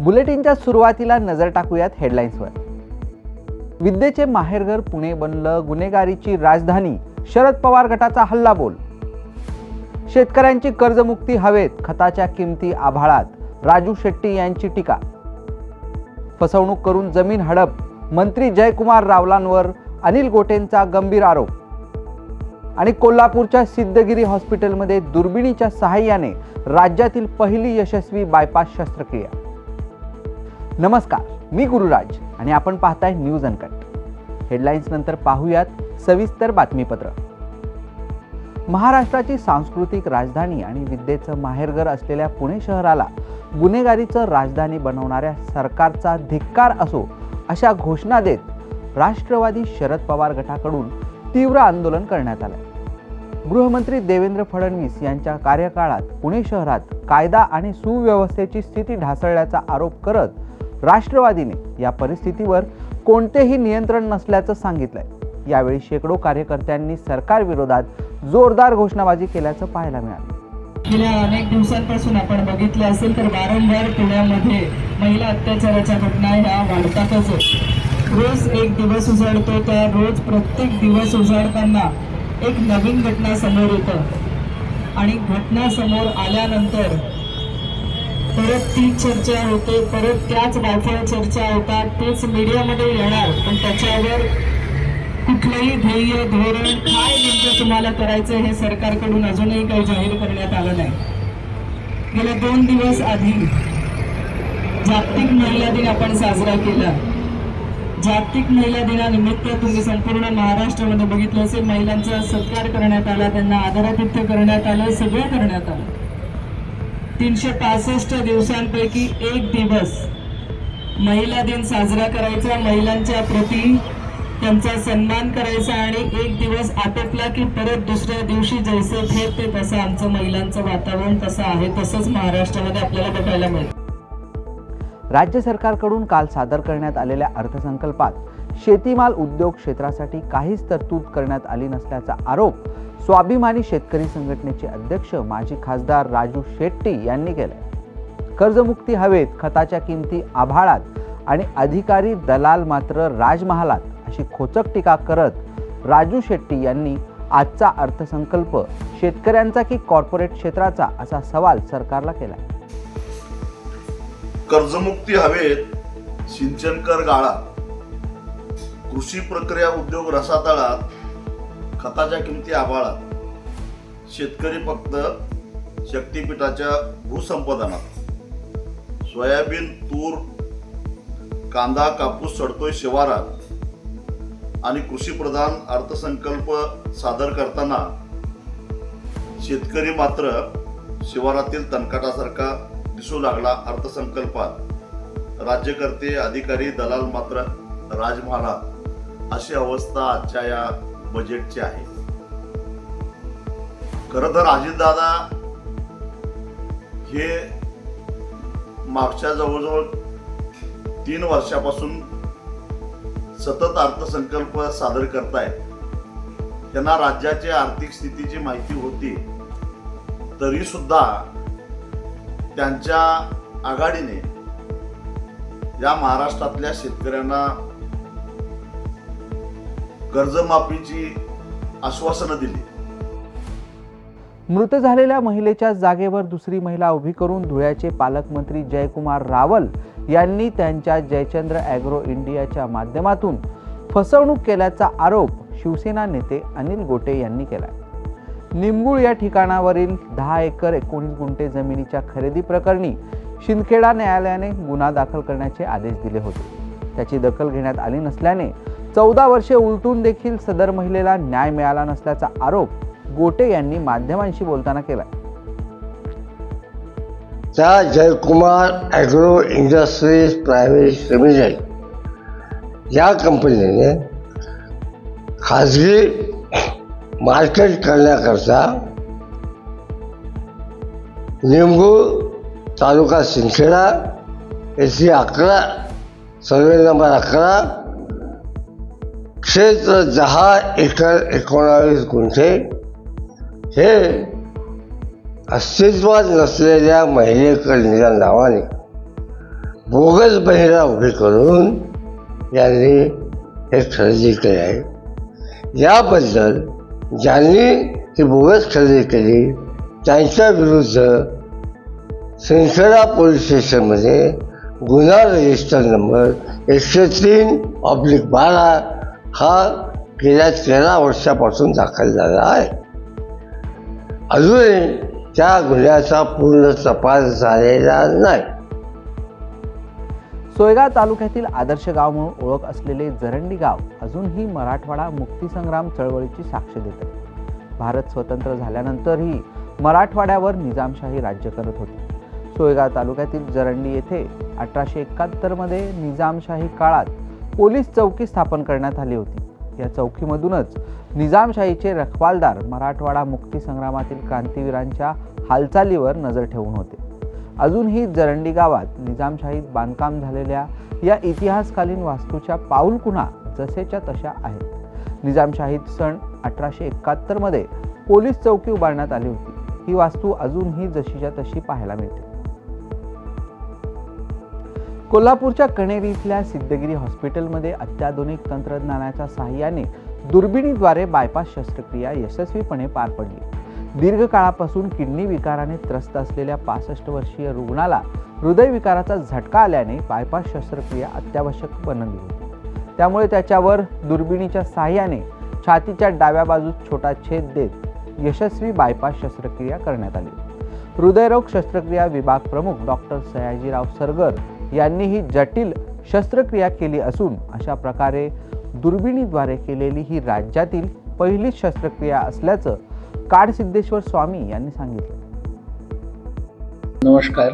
बुलेटिनच्या सुरुवातीला नजर टाकूयात हेडलाईन्सवर विद्येचे माहेरघर पुणे बनलं गुन्हेगारीची राजधानी शरद पवार गटाचा हल्ला बोल शेतकऱ्यांची कर्जमुक्ती हवेत खताच्या किमती आभाळात राजू शेट्टी यांची टीका. फसवणूक करून जमीन हडप मंत्री जयकुमार रावलांवर अनिल गोटेंचा गंभीर आरोप. आणि कोल्हापूरच्या सिद्धगिरी हॉस्पिटलमध्ये दुर्बिणीच्या सहाय्याने राज्यातील पहिली यशस्वी बायपास शस्त्रक्रिया. नमस्कार मी गुरुराज आणि आपण पाहताय न्यूज अनकट. हेडलाईन्स नंतर पाहूयात सविस्तर बातमीपत्र. महाराष्ट्राची सांस्कृतिक राजधानी आणि विद्येचं माहेरघर असलेल्या पुणे शहराला गुन्हेगारीचं राजधानी बनवणाऱ्या सरकारचा धिक्कार असो अशा घोषणा देत राष्ट्रवादी शरद पवार गटाकडून तीव्र आंदोलन करण्यात आलं गृहमंत्री देवेंद्र फडणवीस यांच्या कार्यकाळात पुणे शहरात कायदा आणि सुव्यवस्थेची स्थिती ढासळल्याचा आरोप करत राष्ट्रवादीने या परिस्थितीवर कोणतेही नियंत्रण नसल्याचं सांगितलंय. यावेळी शेकडो कार्यकर्त्यांनी सरकारविरोधात जोरदार घोषणाबाजी केल्याचं पाहायला मिळालं. गेल्या अनेक दिवसांपासून आपण बघितलं असेल तर वारंवार पुण्यामध्ये महिला अत्याचाराच्या घटना ह्या वाढतातच रोज एक दिवस उजाडतो त्या रोज प्रत्येक दिवस उजाडताना एक नवीन घटना समोर येतं. आणि घटना समोर आल्यानंतर परत तीच चर्चा होते परत त्याच वायफळ चर्चा होतात तेच मीडियामध्ये येणार. पण त्याच्यावर कुठलंही ध्येय धोरण काय नेमकं तुम्हाला करायचं हे सरकारकडून अजूनही काही जाहीर करण्यात आलं नाही. गेल्या दोन दिवस आधी जागतिक महिला दिन आपण साजरा केला. जागतिक महिला दिनानिमित्त तुम्ही संपूर्ण महाराष्ट्रामध्ये बघितलं असेल महिलांचा सत्कार करण्यात आला त्यांना आदरातिथ्य करण्यात आलं सगळं करण्यात आलं. तीनशे पासष्ट दिवसांपैकी एक दिवस महिला दिन साजरा करायचा महिलांच्या प्रती त्यांचा सन्मान करायचा आणि एक दिवस आटोपला की परत दुसऱ्या दिवशी जैसे थे ते तसं आमचं महिलांचं वातावरण तसं आहे तसंच महाराष्ट्रामध्ये आपल्याला बघायला मिळतं राज्य सरकारकडून काल सादर करण्यात आलेल्या अर्थसंकल्पात शेतीमाल उद्योग क्षेत्रासाठी काहीच तरतूद करण्यात आली नसल्याचा आरोप स्वाभिमानी शेतकरी संघटनेचे अध्यक्ष माजी खासदार राजू शेट्टी यांनी केलं कर्जमुक्ती हवेत खताच्या किमती आभाळात आणि अधिकारी दलाल मात्र राजमहालात अशी खोचक टीका करत राजू शेट्टी यांनी आजचा अर्थसंकल्प शेतकऱ्यांचा की कॉर्पोरेट क्षेत्राचा असा सवाल सरकारला केला कर्जमुक्ती हवेत सिंचन कर गाळा कृषी प्रक्रिया उद्योग रसातळात खताच्या किमती आभाळात. शेतकरी फक्त शक्तीपीठाच्या भूसंपादनात. सोयाबीन तूर कांदा कापूस सडतोय शिवारात. आणि कृषीप्रधान अर्थसंकल्प सादर करताना शेतकरी मात्र शिवारातील तणकाटासारखा दिसू लागला अर्थसंकल्पात. राज्यकर्ते अधिकारी दलाल मात्र राजमहालात अशी अवस्था आजच्या या बजेटचे आहे. खर तर अजितदादा हे मागच्या जवळजवळ तीन वर्षापासून सतत अर्थसंकल्प सादर करतायत. त्यांना राज्याची आर्थिक स्थितीची माहिती होती. तरी सुद्धा त्यांच्या आघाडीने या महाराष्ट्रातल्या शेतकऱ्यांना कर्जमाफीची आश्वासनं दिली. मृत झालेल्या महिलेच्या जागेवर दुसरी महिला उभी करून धुळ्याचे पालकमंत्री जयकुमार रावल यांनी त्यांच्या जयचंद्र ॲग्रो इंडियाच्या माध्यमातून फसवणूक केल्याचा आरोप शिवसेना नेते अनिल गोटे यांनी केला निमगुळ या ठिकाणावरील दहा एकर एकोणीस गुंठे जमिनीच्या खरेदी प्रकरणी शिंदखेडा न्यायालयाने गुन्हा दाखल करण्याचे आदेश दिले होते. त्याची दखल घेण्यात आली नसल्याने चौदा वर्षे उलटून देखील सदर महिलेला न्याय मिळाला नसल्याचा आरोप गोटे यांनी माध्यमांशी बोलताना केला त्या Jaykumar agro industries private limited या कंपनीने खाजगी मार्केट करण्याकरता निमगूळ तालुका सिंदखेडा एसी अकरा सर्वे नंबर अकरा क्षेत्र दहा एकर एकोणावीस गुंठे हे अस्तित्वात नसलेल्या महिलेकडच्या नावाने बोगस बहिरा उभी करून यांनी हे खरेदी केले आहे. याबद्दल ज्यांनी ती बोगस खरेदी केली त्यांच्या विरुद्ध सिंदखेडा पोलीस स्टेशनमध्ये गुन्हा रजिस्टर नंबर एकशे तीन ऑब्लिक बारा हा गेल्या तेरा वर्षापासून दाखल झाला आहे. अजूनही त्या गुन्ह्याचा पूर्ण तपास झालेला नाही. सोयगाव तालुक्यातील आदर्श गाव म्हणून ओळख असलेले जरंडी गाव अजूनही मराठवाडा मुक्तीसंग्राम चळवळीची साक्ष देते भारत स्वतंत्र झाल्यानंतरही मराठवाड्यावर निजामशाही राज्य करत होती. सोयगाव तालुक्यातील जरंडी येथे अठराशे एकाहत्तरमध्ये निजामशाही काळात पोलीस चौकी स्थापन करण्यात आली होती. या चौकीमधूनच निजामशाहीचे रखवालदार मराठवाडा मुक्तीसंग्रामातील क्रांतीवीरांच्या हालचालीवर नजर ठेवून होते. अजूनही जरंडी गावात निजामशाहीत बांधकाम झालेल्या या इतिहासकालीन वास्तूच्या पाऊलखुणा जसेच्या तशा आहेत. निजामशाहीत सन अठराशे एकाहत्तरमध्ये पोलीस चौकी उभारण्यात आली होती. ही वास्तू अजूनही जशीच्या तशी पाहायला मिळते. कोल्हापूरच्या कणेरी इथल्या सिद्धगिरी हॉस्पिटलमध्ये अत्याधुनिक तंत्रज्ञानाच्या सहाय्याने दुर्बिणीद्वारे बायपास शस्त्रक्रिया यशस्वीपणे पार पडली. दीर्घकाळापासून किडनी विकाराने त्रस्त असलेल्या पासष्ट वर्षीय रुग्णाला हृदयविकाराचा झटका आल्याने बायपास शस्त्रक्रिया अत्यावश्यक बनली होती. त्यामुळे त्याच्यावर दुर्बिणीच्या सहाय्याने छातीच्या डाव्या बाजूस छोटा छेद देत यशस्वी बायपास शस्त्रक्रिया करण्यात आली. हृदयरोग शस्त्रक्रिया विभाग प्रमुख डॉक्टर सयाजीराव सरगर यांनी ही जटिल शस्त्रक्रिया केली असून अशा प्रकारे दुर्बिणीद्वारे केलेली ही राज्यातील पहिलीच शस्त्रक्रिया असल्याचं काडसिद्धेश्वर स्वामी यांनी सांगितलं. नमस्कार.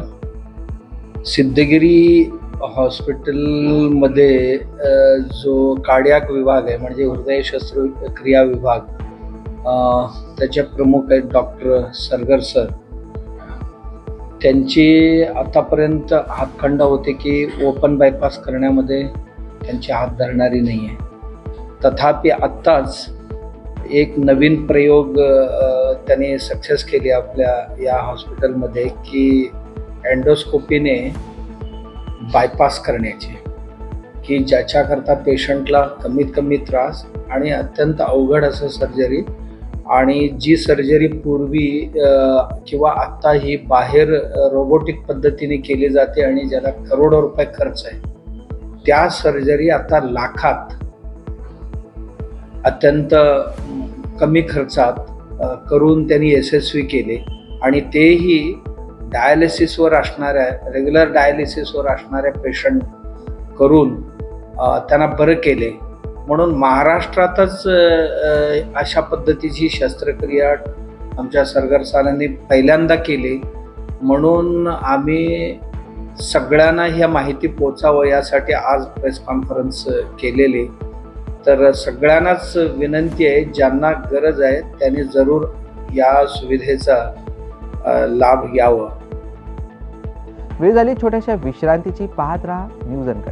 सिद्धगिरी हॉस्पिटलमध्ये जो कार्डियाक विभाग आहे म्हणजे हृदय शस्त्रक्रिया विभाग त्याचे प्रमुख आहेत डॉक्टर सरगर सर. त्यांची आतापर्यंत हातखंड होते की ओपन बायपास करण्यामध्ये त्यांची हात धरणारी नाही आहे तथापि आत्ताच एक नवीन प्रयोग त्यांनी त्याने सक्सेस केली आपल्या या हॉस्पिटलमध्ये की अँडोस्कोपीने बायपास करण्याची. की ज्याच्याकरता पेशंटला कमीत कमी त्रास आणि अत्यंत अवघड असं सर्जरी आणि जी सर्जरी पूर्वी किंवा आत्ता ही बाहेर रोबोटिक पद्धतीने केली जाते आणि ज्याला करोडो रुपये खर्च आहे त्या सर्जरी आता लाखात अत्यंत कमी खर्चात करून त्यांनी यशस्वी केले. आणि तेही डायलिसिसवर असणाऱ्या रेग्युलर डायलिसिसवर असणाऱ्या पेशंट करून त्यांना बरं केले. म्हणून महाराष्ट्रातच अशा पद्धतीची शस्त्रक्रिया आमच्या सरगरसानांनी पहिल्यांदा केली. म्हणून आम्ही सगळ्यांना ह्या माहिती पोचावं यासाठी आज प्रेस कॉन्फरन्स केलेली. तर सगळ्यांनाच विनंती आहे ज्यांना गरज आहे त्यांनी जरूर या सुविधेचा लाभ घ्यावा. वेळ झाली छोट्याशा विश्रांतीची. पाहत राहा न्यूज अनकट.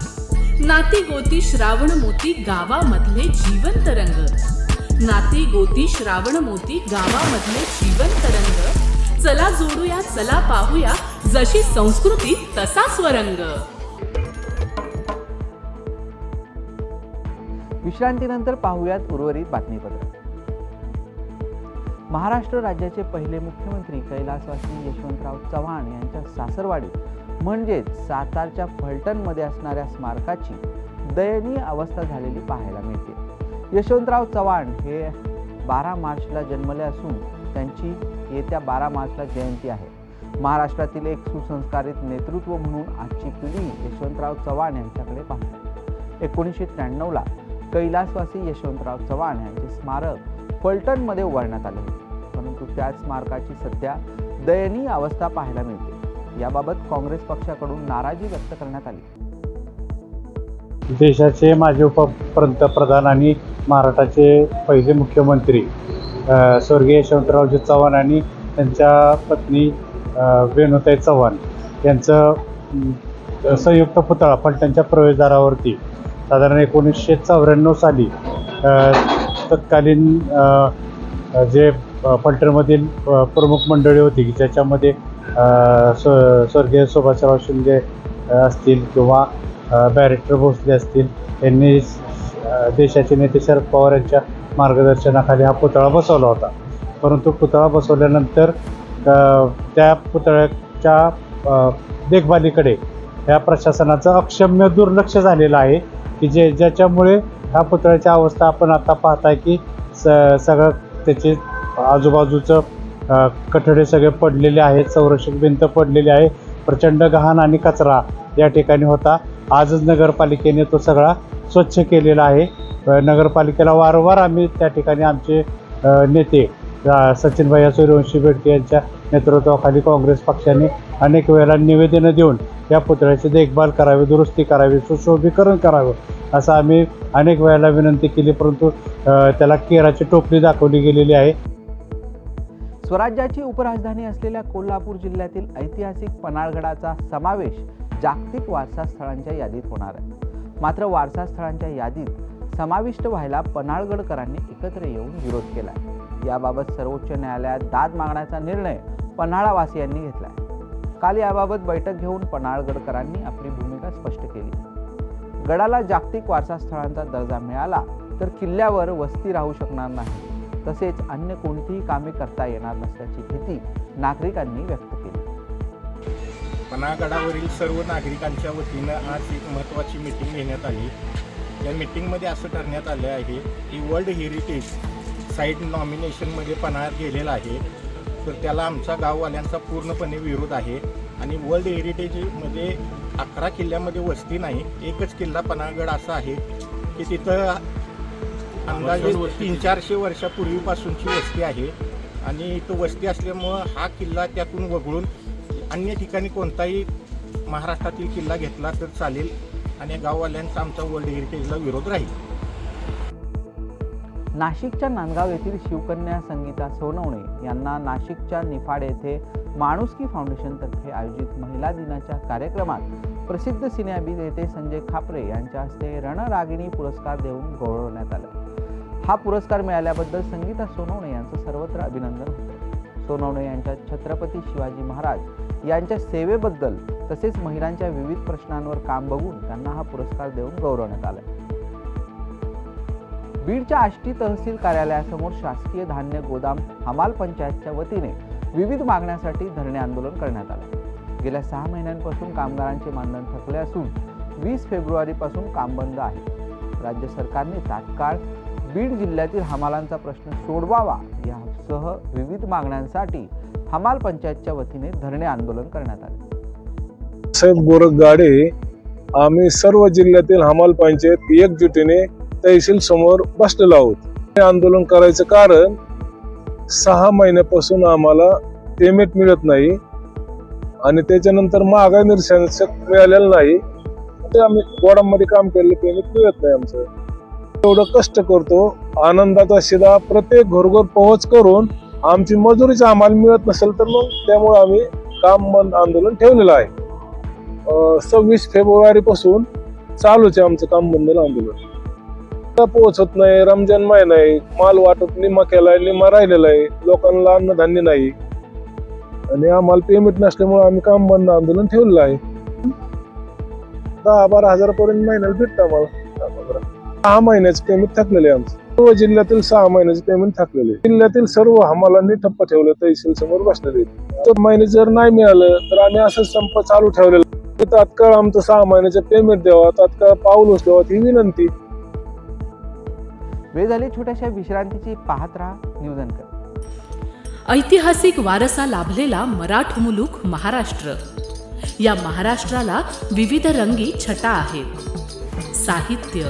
नाती गोती श्रावण मोती गावामधले जिवंत रंग. नाती गोती श्रावण मोती गावामधले जिवंत रंग. चला जोडूया चला पाहूया जशी संस्कृती तसा स्वरंग. विश्रांतीनंतर पाहूयात उर्वरित बातमीपत्र. महाराष्ट्र राज्याचे पहिले मुख्यमंत्री कैलासवासी यशवंतराव चव्हाण यांच्या सासरवाडीत म्हणजेच सातारच्या फलटणमध्ये असणाऱ्या स्मारकाची दयनीय अवस्था झालेली पाहायला मिळते. यशवंतराव चव्हाण हे बारा मार्चला जन्मले असून त्यांची येत्या बारा मार्चला जयंती आहे. महाराष्ट्रातील एक सुसंस्कारित नेतृत्व म्हणून आजची पिढी यशवंतराव चव्हाण यांच्याकडे पाहते. एकोणीसशे त्र्याण्णवला कैलासवासी यशवंतराव चव्हाण यांचे स्मारक फलटणमध्ये उभारण्यात आले होते. परंतु त्याच स्मारकाची सध्या दयनीय अवस्था पाहायला मिळते. याबाबत काँग्रेस पक्षाकडून नाराजी व्यक्त करण्यात आली. देशाचे माजी उपपंतप्रधान आणि महाराष्ट्राचे पहिले मुख्यमंत्री स्वर्गीय यशवंतरावजी चव्हाण आणि त्यांच्या पत्नी वेणुताई चव्हाण यांचं संयुक्त पुतळा फलटणच्या प्रवेशद्वारावरती साधारण एकोणीसशे चौऱ्याण्णव साली तत्कालीन जे अ, प्रमुख मंडळी होती की ज्याच्यामध्ये स्व स्वर्गीय सुभाषराव शिंदे असतील किंवा अ, बॅरिस्टर भोसले असतील यांनी देशाचे नेते शरद पवार यांच्या मार्गदर्शनाखाली हा पुतळा बसवला होता. परंतु पुतळा बसवल्यानंतर त्या पुतळ्याच्या देखभालीकडे या प्रशासनाचं अक्षम्य दुर्लक्ष झालेलं आहे की जे ज्याच्यामुळे ह्या पुतळ्याची अवस्था आपण आता पाहताय की स सगळं त्याचे आजूबाजूचं कठडे सगळे पडलेले आहेत संरक्षक भिंत पडलेली आहे प्रचंड गहाण आणि कचरा या ठिकाणी होता. आजच नगरपालिकेने तो सगळा स्वच्छ केलेला आहे. नगरपालिकेला वारंवार आम्ही त्या ठिकाणी आमचे नेते अ, सचिनभाई सूर्यवंशी बेडके यांच्या नेतृत्वाखाली काँग्रेस पक्षाने अनेक वेळेला निवेदनं देऊन या पुतळ्याची देखभाल करावी दुरुस्ती करावी सुशोभीकरण करावं असं आम्ही अनेक वेळेला विनंती केली. परंतु त्याला केराची टोपली दाखवली गेलेली आहे. स्वराज्याची उपराजधानी असलेल्या कोल्हापूर जिल्ह्यातील ऐतिहासिक पन्हाळगडाचा समावेश जागतिक वारसा स्थळांच्या यादीत होणार आहे. मात्र वारसा स्थळांच्या यादीत समाविष्ट व्हायला पन्हाळगडकरांनी एकत्र येऊन विरोध केला याबाबत सर्वोच्च न्यायालयात दाद मागण्याचा निर्णय पन्हाळावासियांनी घेतला काल याबाबत बैठक घेऊन पन्हाळगडकरांनी आपली भूमिका स्पष्ट केली. गडाला जागतिक वारसा स्थळांचा दर्जा मिळाला तर किल्ल्यावर वस्ती राहू शकणार नाही. तसेच अन्य कोणतीही कामे करता येणार नसल्याची भीती नागरिकांनी व्यक्त केली. पन्हागडावरील सर्व नागरिकांच्या वतीनं आज एक महत्त्वाची मीटिंग घेण्यात आली. या मीटिंगमध्ये असं ठरण्यात आलं आहे की वर्ल्ड हेरिटेज साईट नॉमिनेशनमध्ये पन्हाळ गेलेला आहे. तर त्याला आमचा गाववाल्यांचा पूर्णपणे विरोध आहे. आणि वर्ल्ड हेरिटेजमध्ये अकरा किल्ल्यामध्ये वस्ती नाही एकच किल्ला पन्हाळगड असा आहे की तिथं अंदाजे तीन चारशे वर्षापूर्वीपासूनची वस्ती आहे. आणि तो वस्ती असल्यामुळं हा किल्ला त्यातून वगळून अन्य ठिकाणी कोणताही महाराष्ट्रातील किल्ला घेतला तर चालेल आणि गाववाल्यांचा आमचा वर्ल्ड हेरिटेजला विरोध राहील. नाशिकच्या नांदगाव येथील शिवकन्या संगीता सोनवणे यांना नाशिकच्या निफाड येथे माणुसकी फाउंडेशनतर्फे आयोजित महिला दिनाच्या कार्यक्रमात प्रसिद्ध सिने अभिनेते संजय खापरे यांच्या हस्ते रणरागिणी पुरस्कार देऊन गौरवण्यात आला. हा पुरस्कार मिळाल्याबद्दल संगीता सोनवणे यांचं सर्वत्र अभिनंदन होतं. सोनवणे यांच्या छत्रपती शिवाजी महाराज यांच्या सेवेबद्दल तसेच महिलांच्या विविध प्रश्नांवर काम बघून त्यांना हा पुरस्कार देऊन गौरवण्यात आला बीडच्या आष्टी तहसील कार्यालयासमोर शासकीय धान्य गोदाम हमाल पंचायतच्या वतीने विविध मागण्यासाठी धरणे आंदोलन करण्यात आले. गेल्या सहा महिन्यांपासून कामगारांचे मानधन थकले असून वीस फेब्रुवारीपासून काम बंद आहे. राज्य सरकारने तात्काळ बीड जिल्ह्यातील हमालांचा प्रश्न सोडवावा यासह विविध मागण्यांसाठी हमाल पंचायतच्या वतीने धरणे आंदोलन करण्यात आले. साहेब गोरख गाडे आम्ही सर्व जिल्ह्यातील हमाल पंचायत एकजुटीने तहसील समोर बसलेलो आहोत. हे आंदोलन करायचं कारण सहा महिन्यापासून आम्हाला पेमेंट मिळत नाही आणि त्याच्यानंतर महागाई निर्शासक मिळालेलं नाही. ते आम्ही गोडांमध्ये काम केलेलं पेमेंट मिळत नाही आमचं. एवढं कष्ट करतो आनंदाचा शिदा प्रत्येक घरघर पोहोच करून आमची मजुरीच आम्हाला मिळत नसेल तर मग त्यामुळे आम्ही काम बंद आंदोलन ठेवलेलं आहे. सव्वीस फेब्रुवारी पासून चालूच आहे आमचं काम बंद आंदोलन. पोहोचत नाही रमजान माय आहे माल वाटप निम्मा केलाय निम्मा राहिलेला आहे लोकांना अन्नधान्य नाही. आणि आम्हाला पेमेंट नसल्यामुळे आम्ही काम बंद आंदोलन ठेवलेलं आहे. दहा बारा हजारपर्यंत महिन्याला भेटतं आम्हाला. दहा पंधरा. सहा महिन्याचं पेमेंट थकलेलं आहे आमचं. सर्व जिल्ह्यातील सहा महिन्याचं पेमेंट थकलेलं जिल्ह्यातील सर्व हमालांनी ठप्प ठेवलं तहसील समोर बसलेले. तर महिने जर नाही मिळालं तर आम्ही असंच संप चालू ठेवलेला. तात्काळ आमचं सहा महिन्याचं पेमेंट द्यावा तात्काळ पाऊल उचलावं ही विनंती. वेळ झाली छोट्याशा विश्रांतीची पाहत राहा न्यूज अँकर ऐतिहासिक वारसा लाभलेला मराठ मुलूक महाराष्ट्र. या महाराष्ट्राला विविध रंगी छटा आहेत. साहित्य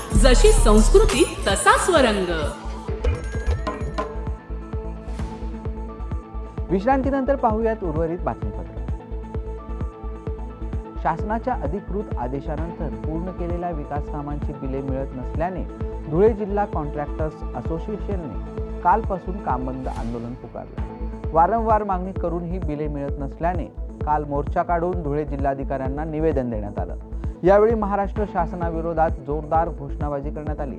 जशी संस्कृती तसा स्वरंग विश्रांतीनंतर पाहूयात उर्वरित बातमीपत्र. शासनाच्या अधिकृत आदेशानंतर पूर्ण केलेल्या विकास कामांची बिले मिळत नसल्याने धुळे जिल्हा कॉन्ट्रॅक्टर्स असोसिएशनने कालपासून काम बंद आंदोलन पुकारले. वारंवार मागणी करूनही बिले मिळत नसल्याने काल मोर्चा काढून धुळे जिल्हाधिकाऱ्यांना निवेदन देण्यात आलं. यावेळी महाराष्ट्र शासनाविरोधात जोरदार घोषणाबाजी करण्यात आली.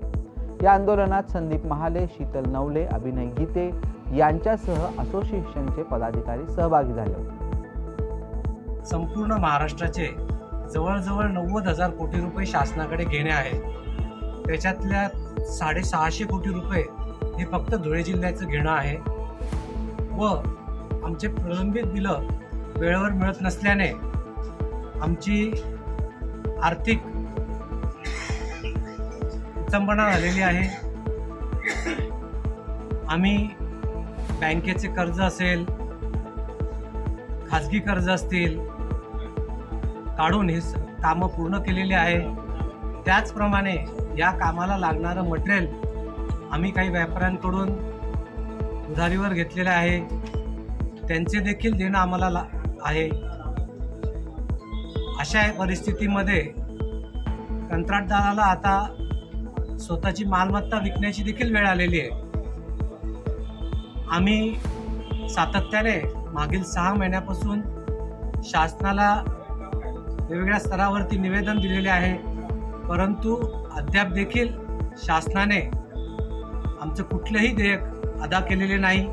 या आंदोलनात संदीप महाले शीतल नवले अभिनय गीते यांच्यासह असोसिएशनचे पदाधिकारी सहभागी झाले होते. संपूर्ण महाराष्ट्राचे जवळजवळ नव्वद हजार कोटी रुपये शासनाकडे घेणे आहे. त्याच्यातल्या साडेसहाशे कोटी रुपये हे फक्त धुळे जिल्ह्याचं घेणं आहे. व आमचे प्रलंबित बिलं वेळेवर मिळत नसल्याने आमची आर्थिक विचंबना झालेली आहे. आम्ही बँकेचे कर्ज असेल खाजगी कर्ज असतील काढून हे कामं पूर्ण केलेली आहे. त्याचप्रमाणे या कामाला लागणारं मटेरियल आम्ही काही व्यापाऱ्यांकडून उधारीवर घेतलेलं आहे. त्यांचे देखील देणं आम्हाला ला आहे. अशा परिस्थितीमध्ये कंत्राटदाराला आता स्वतःची मालमत्ता विकण्याची देखील वेळ आलेली आहे. आम्ही सातत्याने मागील सहा महिन्यापासून शासनाला वेगवेगळ्या स्तरावरती निवेदन दिलेले आहे. परंतु अद्याप देखील शासनाने आमचं कुठलंही देयक अदा केलेले नाही.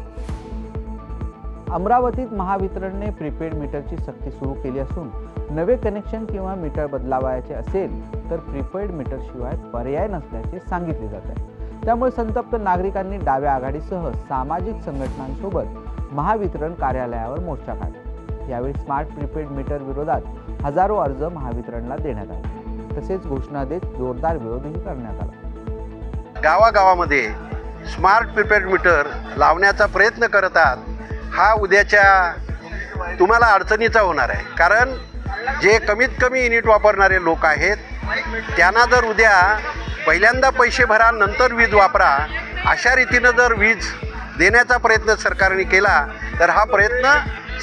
अमरावतीत महावितरणने प्रीपेड मीटरची सक्ती सुरू केली असून नवे कनेक्शन किंवा मीटर बदलावायचे असेल तर प्रिपेड मीटरशिवाय पर्याय नसल्याचे सांगितले जात आहे. त्यामुळे संतप्त नागरिकांनी डाव्या आघाडीसह सामाजिक संघटनांसोबत महावितरण कार्यालयावर मोर्चा काढला. यावेळी स्मार्ट प्रिपेड मीटर विरोधात हजारो अर्ज महावितरणला देण्यात आले. तसेच घोषणा देत जोरदार विरोधही करण्यात आला. गावागावामध्ये स्मार्ट प्रिपेड मीटर लावण्याचा प्रयत्न करतात हा उद्याच्या तुम्हाला अडचणीचा होणार आहे. कारण जे कमीत कमी युनिट वापरणारे लोक आहेत त्यांना जर उद्या पहिल्यांदा पैसे भरा नंतर वीज वापरा अशा रीतीनं जर वीज देण्याचा प्रयत्न सरकारने केला तर हा प्रयत्न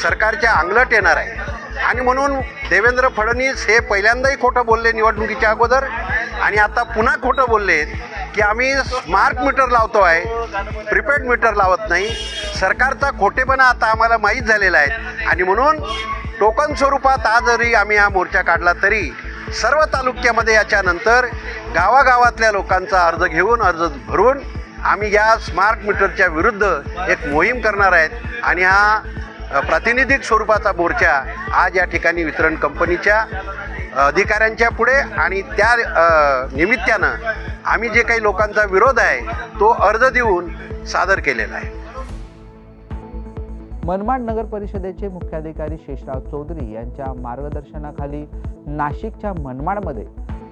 सरकारच्या अंगलट येणार आहे. आणि म्हणून देवेंद्र फडणवीस हे पहिल्यांदाही खोटं बोलले निवडणुकीच्या अगोदर आणि आता पुन्हा खोटं बोलले की आम्ही स्मार्ट मीटर लावतो आहे प्रिपेड मीटर लावत नाही. सरकारचा खोटेपणा आता आम्हाला माहीत झालेला आहे. आणि म्हणून टोकन स्वरूपात आज जरी आम्ही हा मोर्चा काढला तरी सर्व तालुक्यामध्ये याच्यानंतर गावागावातल्या लोकांचा अर्ज घेऊन अर्ज भरून आम्ही या स्मार्ट मीटरच्या विरुद्ध एक मोहीम करणार आहेत. आणि हा प्रातिनिधिक स्वरूपाचा मोर्चा आज या ठिकाणी वितरण कंपनीच्या अधिकाऱ्यांच्या पुढे आणि त्या निमित्तानं आम्ही जे काही लोकांचा विरोध आहे तो अर्ज देऊन सादर केलेला आहे. मनमाड नगर परिषदेचे मुख्याधिकारी शेषराव चौधरी यांच्या मार्गदर्शनाखाली नाशिकच्या मनमाडमध्ये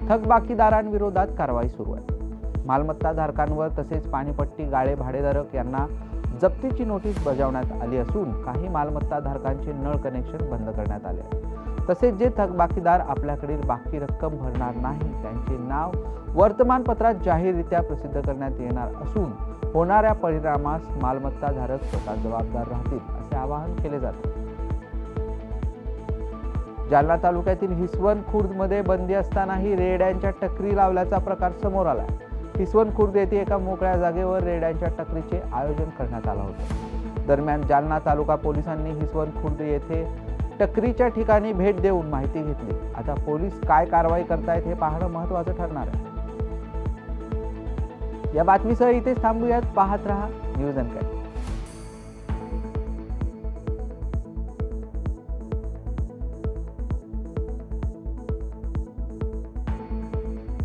थकबाकीदारांविरोधात कारवाई सुरू आहे. मालमत्ता धारकांवर तसेच पाणीपट्टी गाळे भाडेधारक यांना जप्तीची नोटीस बजावण्यात आली असून काही मालमत्ता धारकांचे नळ कनेक्शन बंद करण्यात आले आहे. तसेच जे थकबाकीदार आपल्याकडील बाकी रक्कम भरणार नाही त्यांचे नाव वर्तमानपत्रात जाहीररित्या प्रसिद्ध करण्यात येणार असून होणाऱ्या परिणामास मालमत्ताधारक स्वतः जबाबदार राहतील असे आवाहन केले जाते. जालना तालुक्यातील हिसवण खुर्दमध्ये बंदी असतानाही रेड्यांच्या टकरी लावल्याचा प्रकार समोर आला हिसवण खुर्द येथे एका मोकळ्या जागेवर रेड्यांच्या टकरीचे आयोजन करण्यात आलं होतं. दरम्यान जालना तालुका पोलिसांनी हिसवण खुर्द येथे टकरीच्या ठिकाणी भेट देऊन माहिती घेतली. आता पोलीस काय कारवाई करतायत हे पाहणं महत्त्वाचं ठरणार आहे. या बातमीसह इथेच थांबूयात. पाहत रहा न्यूज अँड